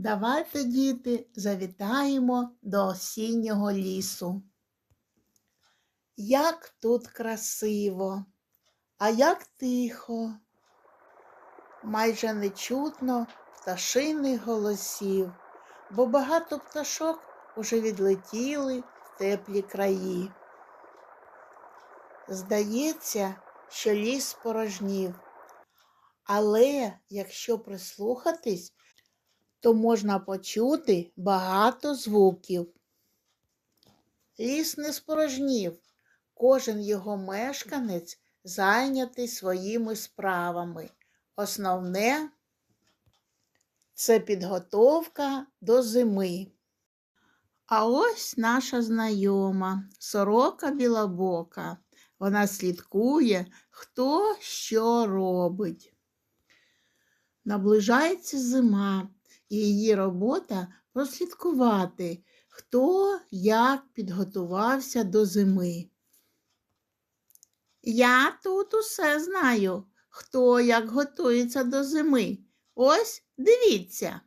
Давайте, діти, завітаємо до осіннього лісу. Як тут красиво, а як тихо, майже не чутно пташиних голосів, бо багато пташок уже відлетіли в теплі краї. Здається, що ліс спорожнів, але якщо прислухатись, то можна почути багато звуків. Ліс не спорожнів, кожен його мешканець зайнятий своїми справами. Основне це підготовка до зими. А ось наша знайома сорока білобока. Вона слідкує, хто що робить. Наближається зима, і її робота прослідкувати, хто як підготувався до зими. Я тут усе знаю, хто як готується до зими. Ось дивіться.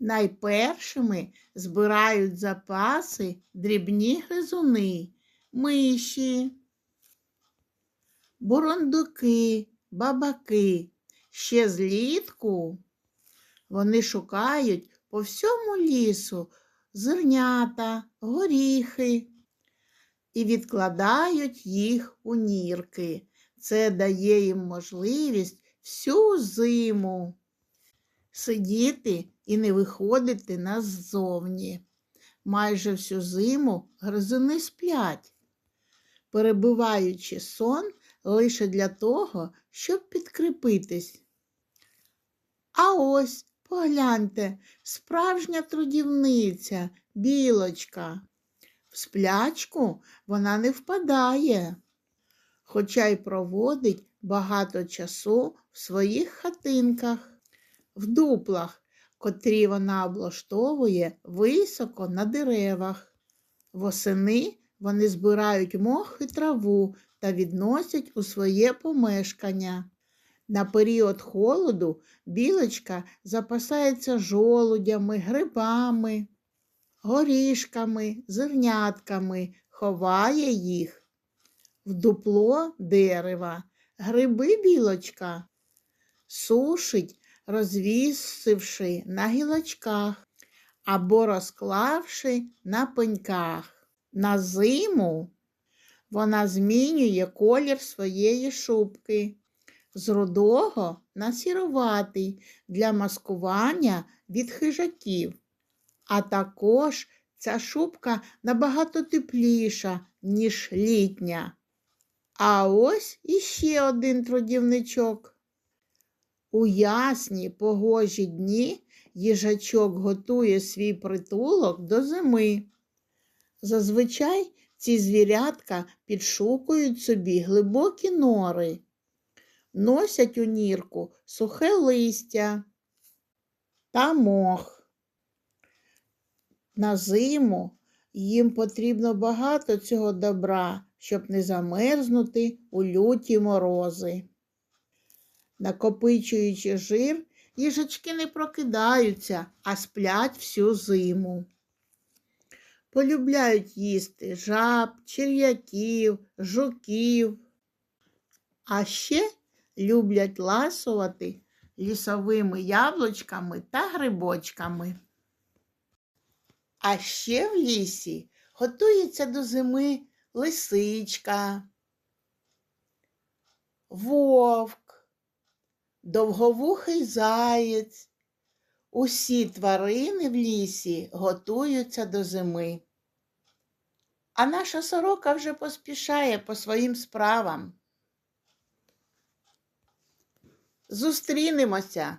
Найпершими збирають запаси дрібні гризуни, миші, бурундуки, бабаки. Ще злітку вони шукають по всьому лісу зернята, горіхи і відкладають їх у нірки. Це дає їм можливість всю зиму сидіти і не виходити назовні. Майже всю зиму гризуни сплять, перебиваючи сон лише для того, щоб підкріпитись. А ось погляньте, справжня трудівниця, білочка. В сплячку вона не впадає, хоча й проводить багато часу в своїх хатинках, в дуплах, котрі вона облаштовує високо на деревах. Восени вони збирають мох і траву та відносять у своє помешкання. На період холоду білочка запасається жолудями, грибами, горішками, зернятками, ховає їх в дупло дерева. Гриби білочка сушить, розвісивши на гілочках або розклавши на пеньках. На зиму вона змінює колір своєї шубки з рудого на сіроватий для маскування від хижаків. А також ця шубка набагато тепліша, ніж літня. А ось іще один трудівничок. У ясні погожі дні їжачок готує свій притулок до зими. Зазвичай ці звірятка підшукують собі глибокі нори, носять у нірку сухе листя та мох. На зиму їм потрібно багато цього добра, щоб не замерзнути у люті морози. Накопичуючи жир, їжачки не прокидаються, а сплять всю зиму. Полюбляють їсти жаб, черв'яків, жуків, а ще люблять ласувати лісовими яблучками та грибочками. А ще в лісі готується до зими лисичка, вовк, довговухий заєць. Усі тварини в лісі готуються до зими. А наша сорока вже поспішає по своїм справам. Зустрінемося.